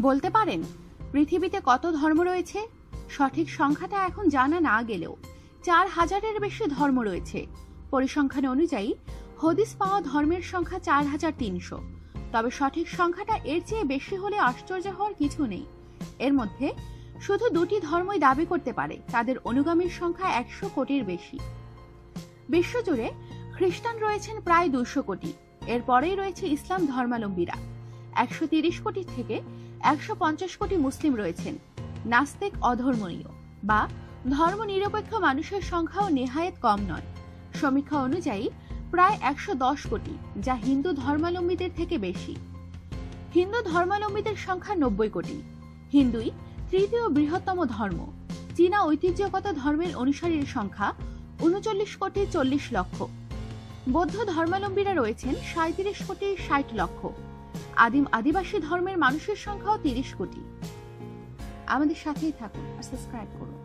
বলতে পারেন, পৃথিবীতে কত ধর্ম রয়েছে? সঠিক সংখ্যাটা এখন জানা না গেলেও চার হাজারের বেশি ধর্ম রয়েছে। পরিসংখ্যান অনুযায়ী, হদিস পাওয়া ধর্মের সংখ্যা চার হাজার তিনশো। তবে সঠিক সংখ্যাটা এর চেয়ে বেশি হলে আশ্চর্য হওয়ার কিছু নেই। এর মধ্যে শুধু দুটি ধর্মই দাবি করতে পারে, তাদের অনুগামীর সংখ্যা একশো কোটির বেশি। বিশ্বজুড়ে খ্রিস্টান রয়েছেন প্রায় দুশো কোটি। এরপরেই রয়েছে ইসলাম ধর্মালম্বীরা। একশো তিরিশ কোটি থেকে একশো পঞ্চাশ কোটি মুসলিম রয়েছেন। নাস্তিক, অধর্মনীয় বা ধর্ম নিরপেক্ষ মানুষের সংখ্যাও নেহায়েত কম নয়। সমীক্ষা অনুযায়ী প্রায় একশো দশ কোটি, যা হিন্দু ধর্মাবলম্বীদের থেকে বেশি। হিন্দু ধর্মাবলম্বীদের সংখ্যা নব্বই কোটি। হিন্দুই তৃতীয় বৃহত্তম ধর্ম। চীনা ঐতিহ্যগত ধর্মের অনুসারীর সংখ্যা উনচল্লিশ কোটি চল্লিশ লক্ষ। বৌদ্ধ ধর্মাবলম্বীরা রয়েছেন সাঁত্রিশ কোটি ষাট লক্ষ। আদিম আদিবাসী ধর্মের মানুষের সংখ্যাও তিরিশ কোটি। আমাদের সাথেই থাকুন আর সাবস্ক্রাইব করুন।